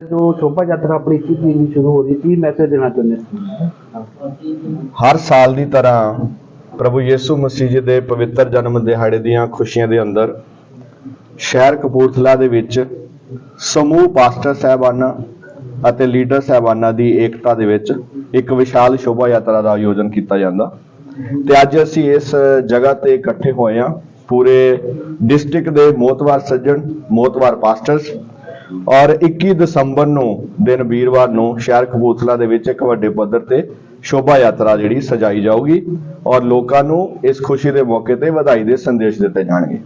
ਜੋ ਸ਼ੋਭਾ ਯਾਤਰਾ ਆਪਣੀ 21 ਤਰੀਕ ਸ਼ੁਰੂ ਹੋ ਰਹੀ, ਕੀ ਮੈਸੇਜ ਦੇਣਾ ਚਾਹੁੰਦੇ ਹਰ ਸਾਲ ਦੀ ਤਰ੍ਹਾਂ ਪ੍ਰਭੂ ਯੀਸੂ ਮਸੀਹ ਜੀ ਦੇ ਪਵਿੱਤਰ ਜਨਮ ਦਿਹਾੜੇ ਦੀਆਂ ਖੁਸ਼ੀਆਂ ਦੇ ਅੰਦਰ ਸ਼ਹਿਰ ਕਪੂਰਥਲਾ ਦੇ ਵਿੱਚ ਸਮੂਹ ਪਾਸਟਰ ਸਾਹਿਬਾਨਾਂ ਅਤੇ ਲੀਡਰ ਸਾਹਿਬਾਨਾਂ ਦੀ ਏਕਤਾ ਦੇ ਵਿੱਚ ਇੱਕ ਵਿਸ਼ਾਲ ਸ਼ੋਭਾ ਯਾਤਰਾ ਦਾ ਆਯੋਜਨ ਕੀਤਾ ਜਾਂਦਾ। ਤੇ ਅੱਜ ਅਸੀਂ ਇਸ ਜਗ੍ਹਾ ਤੇ ਇਕੱਠੇ ਹੋਏ ਹਾਂ। ਪੂਰੇ ਡਿਸਟ੍ਰਿਕਟ ਦੇ ਮੋਤਵਾਰ ਸੱਜਣ, ਮੋਤਵਾਰ ਪਾਸਟਰਸ ਔਰ 21 ਦਸੰਬਰ ਨੂੰ ਦਿਨ ਵੀਰਵਾਰ ਨੂੰ ਸ਼ਹਿਰ ਕਪੂਰਥਲਾ ਦੇ ਵਿੱਚ ਇੱਕ ਵੱਡੇ ਪੱਧਰ ਤੇ ਸ਼ੋਭਾ ਯਾਤਰਾ ਜਿਹੜੀ ਸਜਾਈ ਜਾਊਗੀ ਔਰ ਲੋਕਾਂ ਨੂੰ ਇਸ ਖੁਸ਼ੀ ਦੇ ਮੌਕੇ ਤੇ ਵਧਾਈ ਦੇ ਸੰਦੇਸ਼ ਦਿੱਤੇ ਜਾਣਗੇ।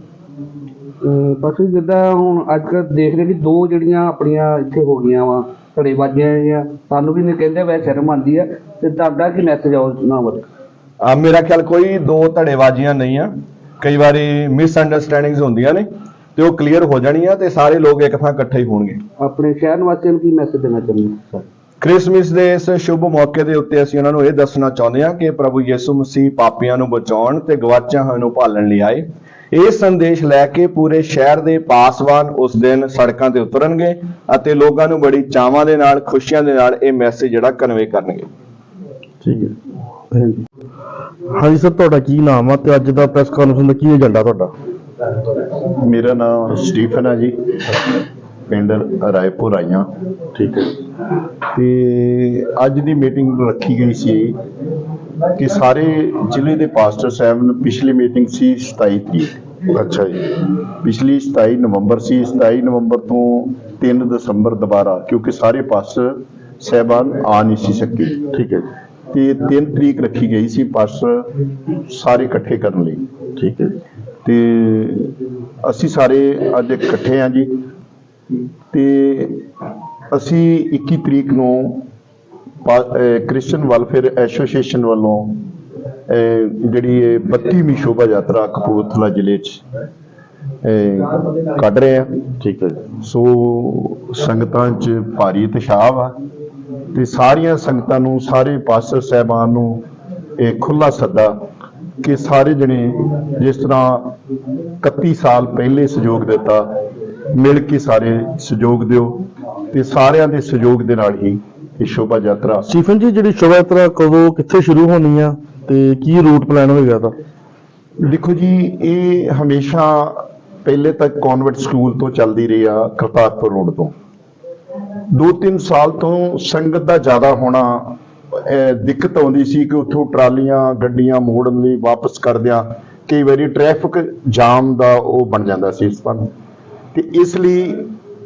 ਪਰਸੋਂ ਜਿੱਦਾਂ ਹੁਣ ਅੱਜ ਕੱਲ੍ਹ ਦੇਖ ਰਹੇ ਕਿ ਦੋ ਜਿਹੜੀਆਂ ਆਪਣੀਆਂ ਇੱਥੇ ਹੋ ਗਈਆਂ ਵਾ ਧੜੇਬਾਜ਼ੀਆਂ ਜਿਹੜੀਆਂ ਸਾਨੂੰ ਵੀ ਨਹੀਂ ਕਹਿੰਦੇ ਵੈ ਸ਼ਰਮ ਆਉਂਦੀ ਆ ਤੇ ਤੁਹਾਡਾ ਕੀ ਮੈਸੇਜ ਆ ਉਸ ਨਾਲ? ਬਾਰੇ ਆ ਮੇਰਾ ਖਿਆਲ ਕੋਈ ਦੋ ਧੜੇਬਾਜ਼ੀਆਂ ਨਹੀਂ ਆ। ਕਈ ਵਾਰੀ ਮਿਸ ਅੰਡਰਸਟੈਂਡਿੰਗਸ ਹੁੰਦੀਆਂ ਨੇ। ਤੇ ਉਹ ਕਲੀਅਰ ਹੋ ਜਾਣੀਆਂ ਤੇ ਸਾਰੇ ਲੋਕ ਇੱਕ ਥਾਂ ਇਕੱਠੇ ਹੀ ਹੋਣਗੇ। ਆਪਣੇ ਸ਼ਹਿਰ ਨਿਵਾਸੀਆਂ ਨੂੰ ਕੀ ਮੈਸੇਜ ਦੇਣਾ ਚਾਹੁੰਦੇ ਹੋ? ਸਰ ਕ੍ਰਿਸਮਸ ਦੇ ਇਸ ਸ਼ੁਭ ਮੌਕੇ ਦੇ ਉੱਤੇ ਅਸੀਂ ਉਹਨਾਂ ਨੂੰ ਇਹ ਦੱਸਣਾ ਚਾਹੁੰਦੇ ਹਾਂ ਕਿ ਪ੍ਰਭੂ ਯਿਸੂ ਮਸੀਹ ਪਾਪੀਆਂ ਨੂੰ ਬਚਾਉਣ ਤੇ ਗਵਾਚਾਂ ਹੋਇਆਂ ਨੂੰ ਭਾਲਣ ਲਈ ਆਏ। ਇਹ ਸੰਦੇਸ਼ ਲੈ ਕੇ ਪੂਰੇ ਸ਼ਹਿਰ ਦੇ ਪਾਸਵਾਨ ਉਸ ਦਿਨ ਸੜਕਾਂ ਤੇ ਉਤਰਨਗੇ ਅਤੇ ਲੋਕਾਂ ਨੂੰ ਬੜੀ ਚਾਵਾਂ ਦੇ ਨਾਲ ਖੁਸ਼ੀਆਂ ਦੇ ਨਾਲ ਇਹ ਮੈਸੇਜ ਜਿਹੜਾ ਕਨਵੇ ਕਰਨਗੇ। ਠੀਕ ਹੈ। ਹਾਂਜੀ। ਸਰ ਤੁਹਾਡਾ ਕੀ ਨਾਮ ਆ ਤੇ ਅੱਜ ਦਾ ਪ੍ਰੈਸ ਕਾਨਫਰੰਸ ਦਾ ਕੀ ਏਜੰਡਾ ਤੁਹਾਡਾ? ਮੇਰਾ ਨਾਮ ਸਟੀਫਨ ਹੈ ਜੀ। ਪਿੰਡ ਰਾਏਪੁਰ ਆਈਆਂ। ਠੀਕ ਹੈ। ਤੇ ਅੱਜ ਦੀ ਮੀਟਿੰਗ ਰੱਖੀ ਗਈ ਸੀ ਕਿ ਸਾਰੇ ਜ਼ਿਲ੍ਹੇ ਦੇ ਪਾਸਟਰ ਸਾਹਿਬ ਨੂੰ ਪਿਛਲੀ ਮੀਟਿੰਗ ਸੀ 27 ਤਰੀਕ। ਅੱਛਾ ਜੀ। ਪਿਛਲੀ 27 ਨਵੰਬਰ ਸੀ। 27 ਨਵੰਬਰ ਤੋਂ 3 ਦਸੰਬਰ ਦੁਬਾਰਾ ਕਿਉਂਕਿ ਸਾਰੇ ਪਾਸਟਰ ਸਾਹਿਬਾਨ ਆ ਨਹੀਂ ਸੀ ਸਕੇ। ਠੀਕ ਹੈ ਤੇ 3 ਤਰੀਕ ਰੱਖੀ ਗਈ ਸੀ ਪਾਸਟਰ ਸਾਰੇ ਇਕੱਠੇ ਕਰਨ ਲਈ। ਠੀਕ ਹੈ ਜੀ। ਤੇ ਅਸੀਂ ਸਾਰੇ ਅੱਜ ਇਕੱਠੇ ਹਾਂ ਜੀ। ਤੇ ਅਸੀਂ 21 ਤਰੀਕ ਨੂੰ ਕ੍ਰਿਸਚੀਅਨ ਵੈਲਫੇਅਰ ਐਸੋਸੀਏਸ਼ਨ ਵੱਲੋਂ ਜਿਹੜੀ ਇਹ 32ਵੀਂ ਸ਼ੋਭਾ ਯਾਤਰਾ ਕਪੂਰਥਲਾ ਜ਼ਿਲ੍ਹੇ 'ਚ ਕੱਢ ਰਹੇ ਆ ਠੀਕ ਹੈ ਸੋ ਸੰਗਤਾਂ 'ਚ ਭਾਰੀ ਉਤਸ਼ਾਹ ਵਾ ਤੇ ਸਾਰੀਆਂ ਸੰਗਤਾਂ ਨੂੰ ਸਾਰੇ ਪਾਸਟਰ ਸਾਹਿਬਾਨ ਨੂੰ ਇਹ ਖੁੱਲਾ ਸੱਦਾ ਕਿ ਸਾਰੇ ਜਣੇ ਜਿਸ ਤਰ੍ਹਾਂ 31 ਸਾਲ ਪਹਿਲੇ ਸਹਿਯੋਗ ਦਿੱਤਾ ਮਿਲ ਕੇ ਸਾਰੇ ਸਹਿਯੋਗ ਦਿਓ ਤੇ ਸਾਰਿਆਂ ਦੇ ਸਹਿਯੋਗ ਦੇ ਨਾਲ ਹੀ ਇਹ ਸ਼ੋਭਾ ਯਾਤਰਾ ਸਟੀਫਨ ਜੀ ਜਿਹੜੀ ਸ਼ੋਭਾ ਯਾਤਰਾ ਕਦੋਂ ਕਿੱਥੇ ਸ਼ੁਰੂ ਹੋਣੀ ਆ ਤੇ ਕੀ ਰੂਟ ਪਲਾਨ ਹੋਏਗਾ ਦਾ ਦੇਖੋ ਜੀ ਇਹ ਹਮੇਸ਼ਾ ਪਹਿਲੇ ਤੱਕ ਕਨਵੈਂਟ ਸਕੂਲ ਤੋਂ ਚੱਲਦੀ ਰਹੀ ਆ ਕਰਤਾਰਪੁਰ ਰੋਡ ਤੋਂ। ਦੋ ਤਿੰਨ ਸਾਲ ਤੋਂ ਸੰਗਤ ਦਾ ਜ਼ਿਆਦਾ ਹੋਣਾ ਦਿੱਕਤ ਆਉਂਦੀ ਸੀ ਕਿ ਉੱਥੋਂ ਟਰਾਲੀਆਂ, ਗੱਡੀਆਂ ਮੋੜਨ ਲਈ ਵਾਪਸ ਕਰਦਿਆਂ ਕਈ ਵਾਰੀ ਟ੍ਰੈਫਿਕ ਜਾਮ ਦਾ ਉਹ ਬਣ ਜਾਂਦਾ ਸੀ ਇਸ ਪਰ ਤੇ ਇਸ ਲਈ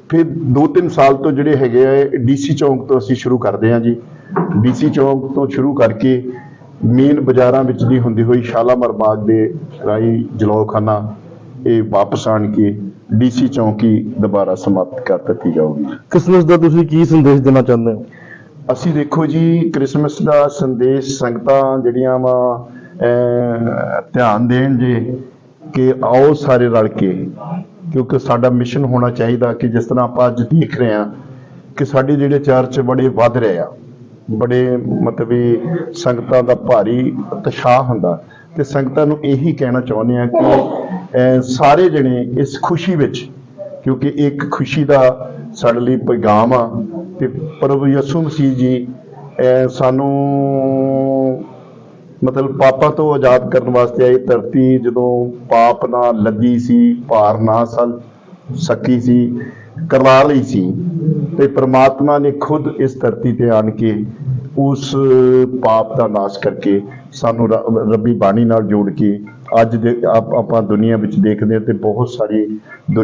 ਫਿਰ ਦੋ ਤਿੰਨ ਸਾਲ ਤੋਂ ਜਿਹੜੇ ਹੈਗੇ ਆ ਡੀਸੀ ਚੌਂਕ ਤੋਂ ਅਸੀਂ ਸ਼ੁਰੂ ਕਰਦੇ ਹਾਂ ਜੀ। ਡੀਸੀ ਚੌਂਕ ਤੋਂ ਸ਼ੁਰੂ ਕਰਕੇ ਮੇਨ ਬਾਜ਼ਾਰਾਂ ਵਿੱਚ ਦੀ ਹੁੰਦੀ ਹੋਈ ਸ਼ਾਲਾਮਰ ਬਾਗ ਦੇ ਰਾਈ ਜਲੌਖਾਨਾ, ਇਹ ਵਾਪਸ ਆਣ ਕੇ ਡੀਸੀ ਚੌਂਕੀ ਦੁਬਾਰਾ ਸਮਾਪਤ ਕਰ ਦਿੱਤੀ ਜਾਊਗੀ। ਕ੍ਰਿਸਮਸ ਦਾ ਤੁਸੀਂ ਕੀ ਸੰਦੇਸ਼ ਦੇਣਾ ਚਾਹੁੰਦੇ ਹੋ? ਅਸੀਂ ਦੇਖੋ ਜੀ, ਕ੍ਰਿਸਮਸ ਦਾ ਸੰਦੇਸ਼ ਸੰਗਤਾਂ ਜਿਹੜੀਆਂ ਵਾ ਧਿਆਨ ਦੇਣ ਜੇ ਕਿ ਆਓ ਸਾਰੇ ਰਲ ਕੇ, ਕਿਉਂਕਿ ਸਾਡਾ ਮਿਸ਼ਨ ਹੋਣਾ ਚਾਹੀਦਾ ਕਿ ਜਿਸ ਤਰ੍ਹਾਂ ਆਪਾਂ ਅੱਜ ਦੇਖ ਰਹੇ ਹਾਂ ਕਿ ਸਾਡੇ ਜਿਹੜੇ ਚਰਚ ਬੜੇ ਵੱਧ ਰਹੇ ਆ, ਬੜੇ ਮਤਲਬ ਵੀ ਸੰਗਤਾਂ ਦਾ ਭਾਰੀ ਉਤਸ਼ਾਹ ਹੁੰਦਾ। ਤੇ ਸੰਗਤਾਂ ਨੂੰ ਇਹੀ ਕਹਿਣਾ ਚਾਹੁੰਦੇ ਆ ਕਿ ਸਾਰੇ ਜਣੇ ਇਸ ਖੁਸ਼ੀ ਵਿੱਚ, ਕਿਉਂਕਿ ਇੱਕ ਖੁਸ਼ੀ ਦਾ ਸਾਡੇ ਲਈ ਪੈਗਾਮ ਆ ਪ੍ਰਭੂ ਯਿਸੂ ਮਸੀਹ ਜੀ ਸਾਨੂੰ ਮਤਲਬ ਪਾਪਾਂ ਤੋਂ ਆਜ਼ਾਦ ਕਰਨ ਵਾਸਤੇ ਆਈ ਧਰਤੀ, ਜਦੋਂ ਪਾਪ ਨਾਲ ਲੱਗੀ ਸੀ, ਭਾਰ ਨਾ ਸਲ, ਸਕੀ ਸੀ, ਕਰਵਾ ਲਈ ਸੀ ਤੇ ਪ੍ਰਮਾਤਮਾ ਨੇ ਖੁਦ ਇਸ ਧਰਤੀ ਤੇ ਆਣ ਕੇ ਉਸ ਪਾਪ ਦਾ ਨਾਸ਼ ਕਰਕੇ ਸਾਨੂੰ ਰ- ਰੱਬੀ ਬਾਣੀ ਨਾਲ ਜੋੜ ਕੇ ਅੱਜ ਦੇ ਆਪਾਂ ਦੁਨੀਆ ਵਿੱਚ ਦੇਖਦੇ ਹਾਂ ਤੇ ਬਹੁਤ ਸਾਰੀ ਦੁਨੀਆ